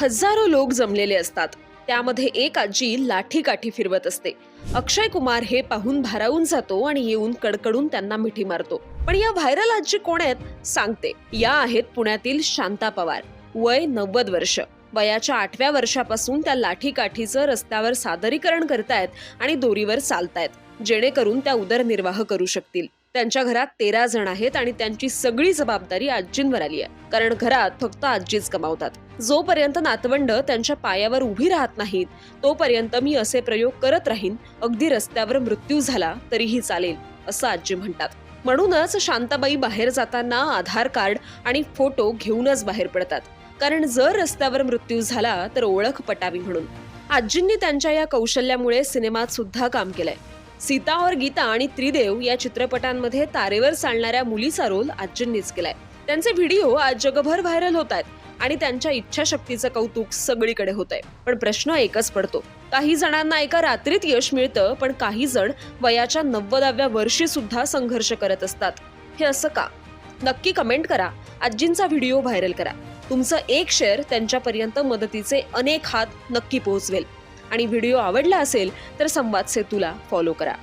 हजारो लोक जमलेले असतात. त्यामध्ये एक आजी लाठी काठी फिरवत असते. अक्षय कुमार हे पाहून भारावून जातो आणि येऊन कडकडून त्यांना मिठी मारतो. पण या व्हायरल आजी कोण आहेत? सांगते. या आहेत पुण्यातील शांता पवार. वय नव्वद वर्ष. वयाच्या आठव्या वर्षापासून त्या लाठी काठीचं रस्त्यावर सादरीकरण करतायत आणि दोरीवर चालतायत. जेणेकरून त्या उदरनिर्वाह करू शकतील. त्यांच्या घरात तेरा जण आहेत आणि त्यांची सगळी जबाबदारी आजींवर आली आहे. कारण घरात फक्त आजीच कमावतात. जोपर्यंत नातवंड त्यांच्या पायावर उभी राहत नाहीत तोपर्यंत मी असे प्रयोग करत राहीन. अगदी रस्त्यावर मृत्यू झाला तरीही चालेल असं आजी म्हणतात. म्हणूनच शांताबाई बाहेर जाताना आधार कार्ड आणि फोटो घेऊनच बाहेर पडतात. कारण जर रस्त्यावर मृत्यू झाला तर ओळख पटावी म्हणून. आजींनी त्यांच्या या कौशल्यामुळे सिनेमात सुद्धा काम केलंय. सीता और गीता आणि त्रिदेव या चित्रपटांमध्ये तारेवर चालणाऱ्या मुलीचा रोल आजींनीच केलाय. त्यांचे व्हिडिओ आज जगभर व्हायरल होत आहेत आणि त्यांच्या इच्छाशक्तीचं कौतुक सगळीकडे होत आहे. पण प्रश्न एकच पडतो. काही जणांना एका रात्रीत यश मिळतं पण काही जण वयाच्या नव्वदाव्या वर्षी सुद्धा संघर्ष करत असतात. हे असं का? नक्की कमेंट करा. आजींचा व्हिडिओ व्हायरल करा. तुमचं एक शेअर त्यांच्यापर्यंत मदतीचे अनेक हात नक्की पोहोचवेल. आणि व्हिडिओ आवडला असेल तर संवाद सेतूला फॉलो करा.